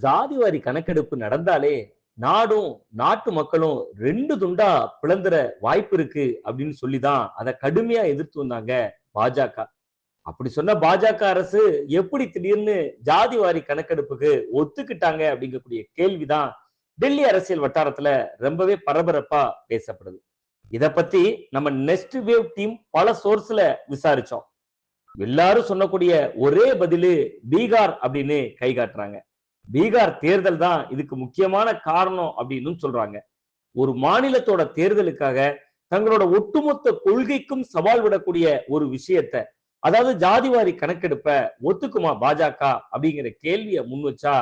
ஜாதிவாரி கணக்கெடுப்பு நடந்தாலே நாடும் நாட்டு மக்களும் ரெண்டு துண்டா பிளந்துற வாய்ப்பு இருக்கு அப்படின்னு சொல்லிதான் அதை கடுமையா எதிர்த்து வந்தாங்க பாஜக. அப்படி சொன்ன பாஜக அரசு எப்படி திடீர்னு ஜாதிவாரி கணக்கெடுப்புக்கு ஒத்துக்கிட்டாங்க அப்படிங்கக்கூடிய கேள்விதான் டெல்லி அரசியல் வட்டாரத்துல ரொம்பவே பரபரப்பா பேசப்படுது. இத பத்தி நம்ம நெக்ஸ்ட் வேவ் டீம் பல சோர்ஸ்ல விசாரிச்சோம். எல்லாரும் சொன்னக்கூடிய ஒரே பதிலு பீகார் அப்படின்னு கை காட்டுறாங்க. பீகார் தேர்தல் தான் இதுக்கு முக்கியமான காரணம் அப்படின்னு சொல்றாங்க. ஒரு மாநிலத்தோட தேர்தலுக்காக தங்களோட ஒட்டுமொத்த கொள்கைக்கும் சவால் விடக்கூடிய ஒரு விஷயத்த அதாவது ஜாதிவாரி கணக்கெடுப்ப ஒத்துக்குமா பாஜக அப்படிங்கிற கேள்வியை முன் வச்சா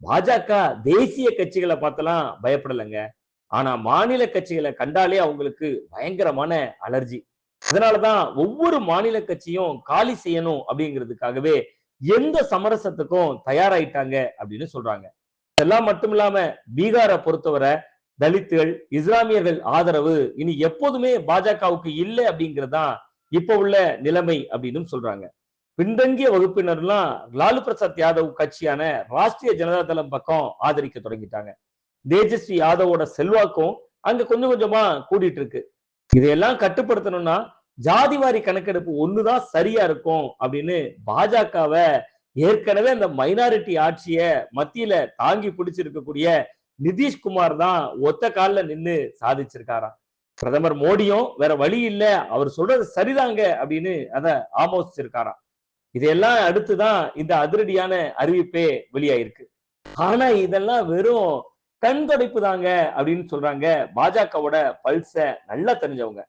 பாஜக தேசிய கட்சிகளை பார்த்தெல்லாம் பயப்படலைங்க. ஆனா மாநில கட்சிகளை கண்டாலே அவங்களுக்கு பயங்கரமான அலர்ஜி. அதனாலதான் ஒவ்வொரு மாநில கட்சியும் காலி செய்யணும் அப்படிங்கிறதுக்காகவே எந்த சமரசத்துக்கும் தயாராயிட்டாங்க அப்படின்னு சொல்றாங்க. இதெல்லாம் மட்டும் இல்லாம பீகாரை பொறுத்தவரை தலித்துகள் இஸ்லாமியர்கள் ஆதரவு இனி எப்போதுமே பாஜகவுக்கு இல்லை அப்படிங்கறதுதான் இப்ப உள்ள நிலைமை அப்படின்னு சொல்றாங்க. பின்தங்கிய வகுப்பினர்லாம் லாலு பிரசாத் யாதவ் கட்சியான ராஷ்டிரிய ஜனதா தளம் பக்கம் ஆதரிக்க தொடங்கிட்டாங்க. தேஜஸ்வி யாதவோட செல்வாக்கும் அங்க கொஞ்சம் கொஞ்சமா கூடிட்டு இருக்கு. இதையெல்லாம் கட்டுப்படுத்தணும்னா ஜாதிவாரி கணக்கெடுப்பு ஒண்ணுதான் சரியா இருக்கும் அப்படின்னு பாஜகவை ஏற்கனவே அந்த மைனாரிட்டி ஆட்சிய மத்தியில தாங்கி பிடிச்சிருக்கக்கூடிய நிதிஷ்குமார் தான் ஒத்த கால்ல நின்னு சாதிச்சிருக்காராம். பிரதமர் மோடியும் வேற வழி இல்ல அவர் சொல்றது சரிதாங்க அப்படின்னு அத ஆமோசிச்சிருக்காராம். இதையெல்லாம் அடுத்துதான் இந்த அதிரடியான அறிவிப்பே வெளியாயிருக்கு. ஆனா இதெல்லாம் வெறும் கண் துடைப்பு தாங்க அப்படின்னு சொல்றாங்க பாஜகவோட பல்ச நல்லா தெரிஞ்சவங்க.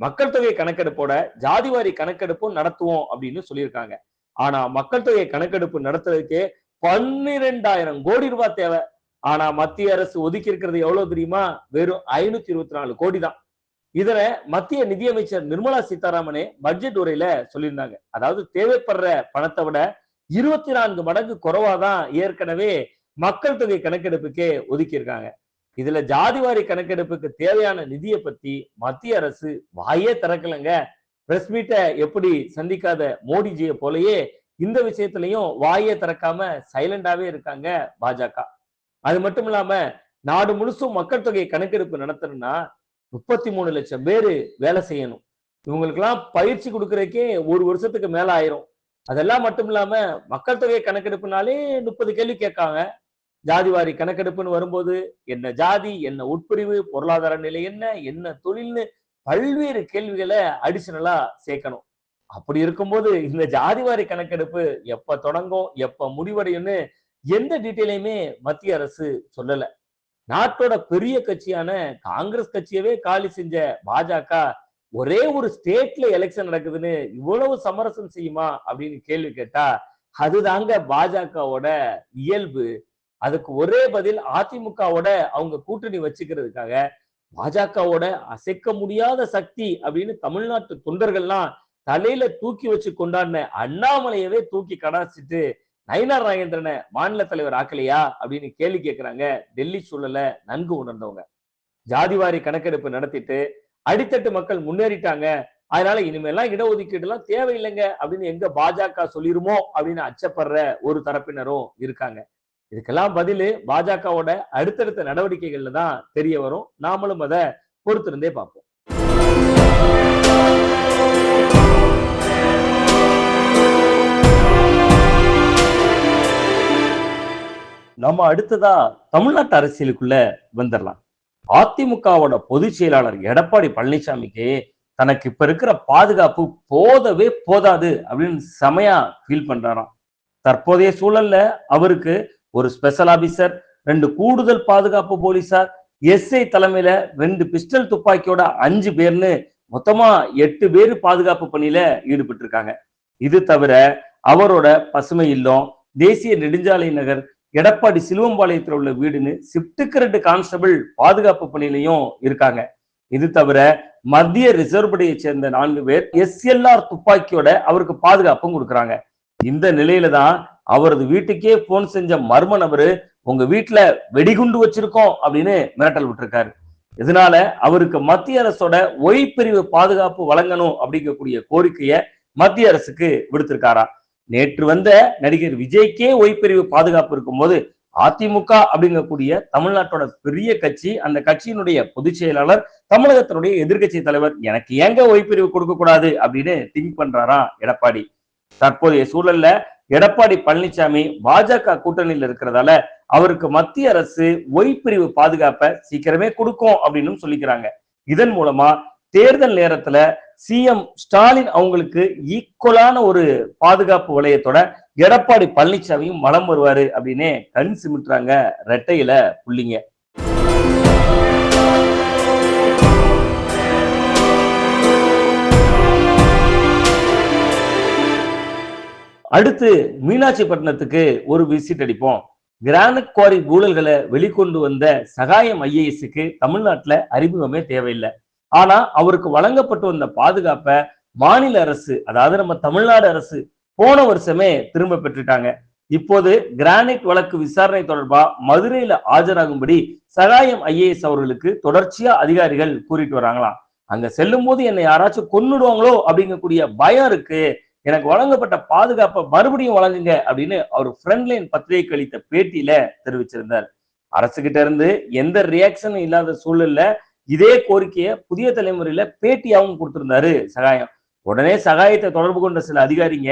மக்கள் தொகை கணக்கெடுப்போட ஜாதிவாரி கணக்கெடுப்பும் நடத்துவோம் அப்படின்னு சொல்லியிருக்காங்க. ஆனா மக்கள் தொகை கணக்கெடுப்பு நடத்துறதுக்கே பன்னிரெண்டாயிரம் கோடி ரூபாய் தேவை. ஆனா மத்திய அரசு ஒதுக்கி இருக்கிறது எவ்வளவு தெரியுமா? வெறும் ஐநூத்தி இருபத்தி நாலு கோடி தான். இதுல மத்திய நிதியமைச்சர் நிர்மலா சீதாராமனே பட்ஜெட் உரையில சொல்லியிருந்தாங்க. அதாவது தேவைப்படுற பணத்தை விட இருபத்தி நான்கு மடங்கு குறைவாதான் ஏற்கனவே மக்கள் தொகை கணக்கெடுப்புக்கே ஒதுக்கி இருக்காங்க இதுல ஜாதிவாரி கணக்கெடுப்புக்கு தேவையான நிதியை பத்தி மத்திய அரசு வாயே திறக்கலங்க. பிரஸ் மீட்டை எப்படி சந்திக்காத மோடிஜியை போலயே இந்த விஷயத்திலையும் வாயே திறக்காம சைலண்டாவே இருக்காங்க பாஜக. அது மட்டும் இல்லாம நாடு முழுசும் மக்கள் தொகை கணக்கெடுப்பு நடத்தணும்னா முப்பத்தி மூணு லட்சம் பேரு வேலை செய்யணும். இவங்களுக்கெல்லாம் பயிற்சி கொடுக்கறதுக்கே ஒரு வருஷத்துக்கு மேல ஆயிரும். அதெல்லாம் மட்டும் இல்லாம மக்கள் தொகை கணக்கெடுப்புனாலே முப்பது கேள்வி கேட்காங்க. ஜாதிவாரி கணக்கெடுப்புன்னு வரும்போது என்ன ஜாதி என்ன உட்பிரிவு பொருளாதார நிலை என்ன என்ன தொழில்னு பல்வேறு கேள்விகளை அடிஷனலா சேர்க்கணும். அப்படி இருக்கும்போது இந்த ஜாதிவாரி கணக்கெடுப்பு எப்ப தொடங்கும் எப்ப முடிவடையும்னு எந்த டீட்டெயிலையுமே மத்திய அரசு சொல்லல. நாட்டோட பெரிய கட்சியான காங்கிரஸ் கட்சியவே காலி செஞ்ச பாஜக ஒரே ஒரு ஸ்டேட்ல எலெக்ஷன் நடக்குதுன்னு இவ்வளவு சமரசம் செய்யுமா அப்படின்னு கேள்வி கேட்டா அதுதாங்க பாஜகவோட இயல்பு. அதுக்கு ஒரே பதில் அதிமுகவோட அவங்க கூட்டணி வச்சுக்கிறதுக்காக பாஜகவோட அசைக்க முடியாத சக்தி அப்படின்னு தமிழ்நாட்டு தொண்டர்கள்லாம் தலையில தூக்கி வச்சு கொண்டாடின அண்ணாமலையவே தூக்கி கடாச்சிட்டு நயினார் நாகேந்திரனை மாநில தலைவர் ஆக்கலையா அப்படின்னு கேள்வி கேட்கிறாங்க டெல்லி சூழல நன்கு உணர்ந்தவங்க. ஜாதிவாரி கணக்கெடுப்பு நடத்திட்டு அடித்தட்டு மக்கள் முன்னேறிட்டாங்க. அதனால இனிமேல்லாம் இடஒதுக்கீடு எல்லாம் தேவையில்லைங்க அப்படின்னு எங்க பாஜக சொல்லிருமோ அப்படின்னு அச்சப்படுற ஒரு தரப்பினரும் இருக்காங்க. இதுக்கெல்லாம் பதிலு பாஜகவோட அடுத்தடுத்த நடவடிக்கைகள்ல தான் தெரிய வரும். நாமளும் அதை பொறுத்திருந்தே பார்ப்போம். நம்ம அடுத்ததா தமிழ்நாட்டு அரசியலுக்குள்ள வந்துடலாம் அதிமுகவோட பொதுச் செயலாளர் எடப்பாடி பழனிசாமிக்கு தனக்கு இப்ப இருக்கிற பாதுகாப்பு போதவே போதாது அப்படின்னு செமையா ஃபீல் பண்றாராம். தற்போதைய சூழல்ல அவருக்கு ஒரு ஸ்பெஷல் ஆபீசர் ரெண்டு கூடுதல் பாதுகாப்பு போலீசார் எஸ்ஐ தலைமையில ரெண்டு பிஸ்டல் துப்பாக்கியோட அஞ்சு பேர்னு மொத்தமா எட்டு பேர் பாதுகாப்பு பணியில ஈடுபட்டு இருக்காங்க இது தவிர அவரோட பசுமை இல்லம் தேசிய நெடுஞ்சாலை நகர் எடப்பாடி சிலுவம்பாளையத்தில் உள்ள வீடுன்னு ஷிப்டுக்கு ரெண்டு கான்ஸ்டபிள் பாதுகாப்பு பணியிலையும் இருக்காங்க. இது தவிர மத்திய ரிசர்வ் படையை சேர்ந்த நான்கு பேர் எஸ்எல்ஆர் துப்பாக்கியோட அவருக்கு பாதுகாப்பும் கொடுக்குறாங்க. இந்த நிலையில தான் அவரது வீட்டுக்கே போன் செஞ்ச மர்ம நபரு உங்க வீட்டுல வெடிகுண்டு வச்சிருக்கோம் அப்படின்னு மிரட்டல் விட்டுருக்காரு. இதனால அவருக்கு மத்திய அரசோட ஒய் பிரிவு பாதுகாப்பு வழங்கணும் அப்படிங்கக்கூடிய கோரிக்கையை மத்திய அரசுக்கு விடுத்திருக்காரா? நேற்று வந்த நடிகர் விஜய்க்கே ஒய் பிரிவு பாதுகாப்பு இருக்கும்போது அதிமுக அப்படிங்கக்கூடிய தமிழ்நாட்டோட பெரிய கட்சி அந்த கட்சியினுடைய பொதுச் செயலாளர் தமிழகத்தினுடைய எதிர்கட்சி தலைவர் எனக்கு ஏங்க ஓய்பிரிவு கொடுக்க கூடாது அப்படின்னு திங்க் பண்றாரா எடப்பாடி. தற்போதைய சூழல்ல எடப்பாடி பழனிசாமி பாஜக கூட்டணியில் இருக்கிறதால அவருக்கு மத்திய அரசு ஒய்பிரிவு பாதுகாப்பை சீக்கிரமே கொடுக்கும் அப்படின்னு சொல்லிக்கிறாங்க. இதன் மூலமா தேர்தல் நேரத்துல சிஎம் ஸ்டாலின் அவங்களுக்கு ஈக்குவலான ஒரு பாதுகாப்பு வளையத்தோட எடப்பாடி பழனிசாமியும் மலம் வருவாரு அப்படின்னு கண் சிமிட்டுறாங்க ரெட்டையில புள்ளிங்க. அடுத்து மீனாட்சிப்பட்டினத்துக்கு ஒரு விசிட் அடிப்போம். கிரானைட் குவாரி ஊழல்களை வெளிக்கொண்டு வந்த சகாயம் ஐஏஎஸ்க்கு தமிழ்நாட்டுல அறிமுகமே தேவையில்லை. ஆனா அவருக்கு வழங்கப்பட்டு வந்த பாதுகாப்பை மாநில அரசு அதாவது நம்ம தமிழ்நாடு அரசு போன வருஷமே திரும்ப பெற்றுட்டாங்க. இப்போது கிரானைட் வழக்கு விசாரணை தொடர்பா மதுரையில ஆஜராகும்படி சகாயம் ஐஏஎஸ் அவர்களுக்கு தொடர்ச்சியா அதிகாரிகள் கூறிட்டு வராங்களாம். அங்க செல்லும் போது என்னை யாராச்சும் கொன்னுடுவாங்களோ அப்படிங்கக்கூடிய பயம் இருக்கு. எனக்கு வழங்கப்பட்ட பாதுகாப்பை மறுபடியும் வழங்குங்க அப்படின்னு அவர் ஃப்ரண்ட்லைன் பத்திரிகைக்கு அளித்த பேட்டியில தெரிவிச்சிருந்தார். அரசுகிட்ட இருந்து எந்த ரியாக்ஷனும் இல்லாத சூழல்ல இதே கோரிக்கையை புதிய தலைமுறையில பேட்டியாகவும் கொடுத்திருந்தாரு சகாயம். உடனே சகாயத்தை தொடர்பு கொண்ட சில அதிகாரிங்க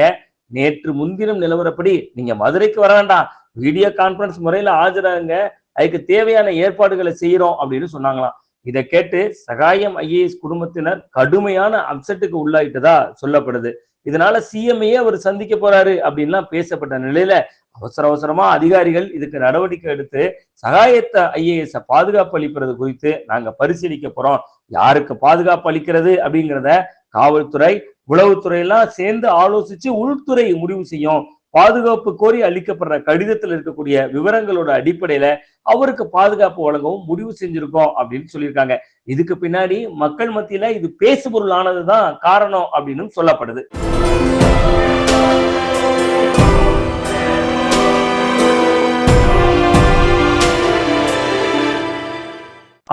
நேற்று முன்தினம் நிலவரப்படி நீங்க மதுரைக்கு வர வேண்டாம் வீடியோ கான்பரன்ஸ் முறையில ஆஜராகுங்க அதுக்கு தேவையான ஏற்பாடுகளை செய்யறோம் அப்படின்னு சொன்னாங்களாம். இதை கேட்டு சகாயம் ஐஏஎஸ் குடும்பத்தினர் கடுமையான அப்செட்டுக்கு உள்ளாயிட்டதா சொல்லப்படுது. இதனால சிஎம்ஐயே அவர் சந்திக்க போறாரு அப்படின்லாம் பேசப்பட்ட நிலையில அவசர அவசரமா அதிகாரிகள் இதுக்கு நடவடிக்கை எடுத்து சகாயத்த ஐஏஎஸ் பாதுகாப்பு அளிப்பது குறித்து நாங்க பரிசீலிக்க போறோம். யாருக்கு பாதுகாப்பு அளிக்கிறது அப்படிங்கிறத காவல்துறை உளவுத்துறை எல்லாம் சேர்ந்து ஆலோசிச்சு உள்துறை முடிவு செய்யும். பாதுகாப்பு கோரி அளிக்கப்படுற கடிதத்தில் இருக்கக்கூடிய விவரங்களோட அடிப்படையில அவருக்கு பாதுகாப்பு வழங்கவும் முடிவு செஞ்சிருக்கோம் அப்படின்னு சொல்லியிருக்காங்க. இதுக்கு பின்னாடி மக்கள் மத்தியில இது பேசுபொருள் ஆனதுதான் காரணம் அப்படின்னு சொல்லப்படுது.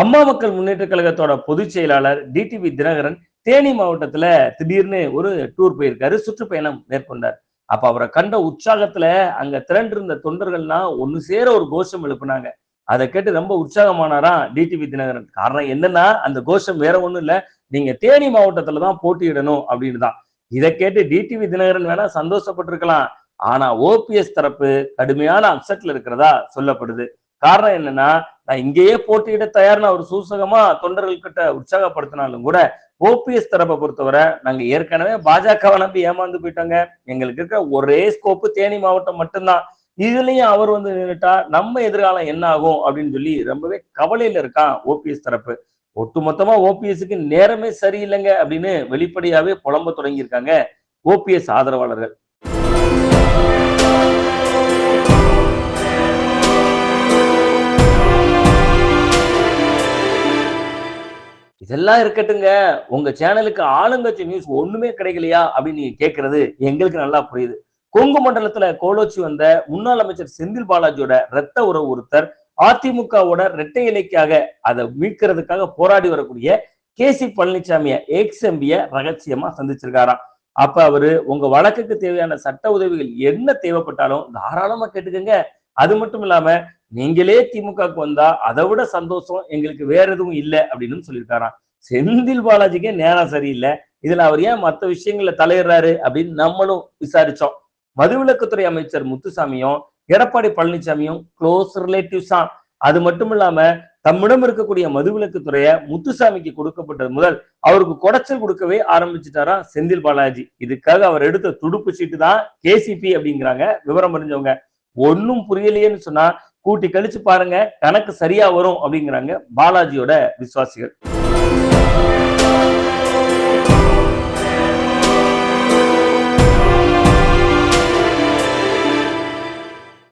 அம்மா மக்கள் முன்னேற்ற கழகத்தோட பொதுச் செயலாளர் டிடிவி தினகரன் தேனி மாவட்டத்துல திடீர்னு ஒரு டூர் போயிருக்காரு சுற்றுப்பயணம் மேற்கொண்டார். அப்ப அவரை கண்ட உற்சாகத்துல அங்க திரண்டிருந்த தொண்டர்கள்லாம் ஒண்ணு சேர ஒரு கோஷம் எழுப்புனாங்க. அதை கேட்டு ரொம்ப உற்சாகமானாராம் டிடிவி தினகரன். காரணம் என்னன்னா அந்த கோஷம் வேற ஒண்ணும் இல்ல. நீங்க தேனி மாவட்டத்துல தான் போட்டியிடணும் அப்படின்னு தான். இதை கேட்டு டிடிவி தினகரன் வேணா சந்தோஷப்பட்டிருக்கலாம். ஆனா ஓபிஎஸ் தரப்பு கடுமையான அப்செட்ல இருக்கிறதா சொல்லப்படுது. காரணம் என்னன்னா நான் இங்கேயே போட்டியிட தயார்னு அவர் சூசகமா தொண்டர்கள்கிட்ட உற்சாகப்படுத்தினாலும் கூட ஓபிஎஸ் தரப்பை பொறுத்தவரை நாங்க ஏற்கனவே பாஜகவை நம்பி ஏமாந்து போயிட்டோங்க. எங்களுக்கு இருக்கிற ஒரே ஸ்கோப்பு தேனி மாவட்டம் மட்டும்தான். இதுலயும் அவர் வந்து நின்றுட்டா நம்ம எதிர்காலம் என்ன ஆகும் அப்படின்னு சொல்லி ரொம்பவே கவலையில இருக்கான் ஓபிஎஸ் தரப்பு. ஒட்டுமொத்தமா ஓபிஎஸ்க்கு நேரமே சரியில்லைங்க அப்படின்னு வெளிப்படையாவே புலம்ப தொடங்கியிருக்காங்க ஓபிஎஸ் ஆதரவாளர்கள். இதெல்லாம் இருக்கட்டுங்க. உங்க சேனலுக்கு ஆளுங்கட்சி நியூஸ் ஒண்ணுமே கிடைக்கலையா அப்படின்னு நீங்க கேட்கறது எங்களுக்கு நல்லா புரியுது. கொங்கு மண்டலத்துல கோலோச்சி வந்த முன்னாள் அமைச்சர் செந்தில் பாலாஜியோட ரத்த உறவு ஒருத்தர் அதிமுகவோட இரட்டை இலைக்காக அதை மீட்கிறதுக்காக போராடி வரக்கூடிய கே சி பழனிசாமிய எக்ஸ் எம்பிய ரகசியமா சந்திச்சிருக்காராம். அப்ப அவரு உங்க வழக்குக்கு தேவையான சட்ட உதவிகள் என்ன தேவைப்பட்டாலும் தாராளமா கேட்டுக்கங்க. அது மட்டும் இல்லாம நீங்களே திமுகவுக்கு வந்தா அதை விட சந்தோஷம் எங்களுக்கு வேற எதுவும் இல்லை அப்படின்னு சொல்லியிருக்காராம். செந்தில் பாலாஜிக்கே நேரம் சரியில்லை. இதுல அவர் ஏன் மற்ற விஷயங்கள்ல தலையிடுறாரு அப்படின்னு நம்மளும் விசாரிச்சோம். மதுவிலக்குத்துறை அமைச்சர் முத்துசாமியும் எடப்பாடி பழனிசாமியும் க்ளோஸ் ரிலேட்டிவ்ஸ் தான். அது மட்டும் இல்லாம தம்மிடம் இருக்கக்கூடிய மதுவிலக்கு துறையை முத்துசாமிக்கு கொடுக்கப்பட்டது முதல் அவருக்கு குடைச்சல் கொடுக்கவே ஆரம்பிச்சுட்டாரா செந்தில் பாலாஜி. இதுக்காக அவர் எடுத்த துடுப்பு சீட்டு தான் கேசிபி அப்படிங்கிறாங்க விவரம் அறிஞ்சவங்க ஒன்னும் புரியலையேன்னு சொன்னா கூட்டி கழிச்சு பாருங்க கணக்கு சரியா வரும் அப்படிங்கிறாங்க பாலாஜியோட விசுவாசிகள்.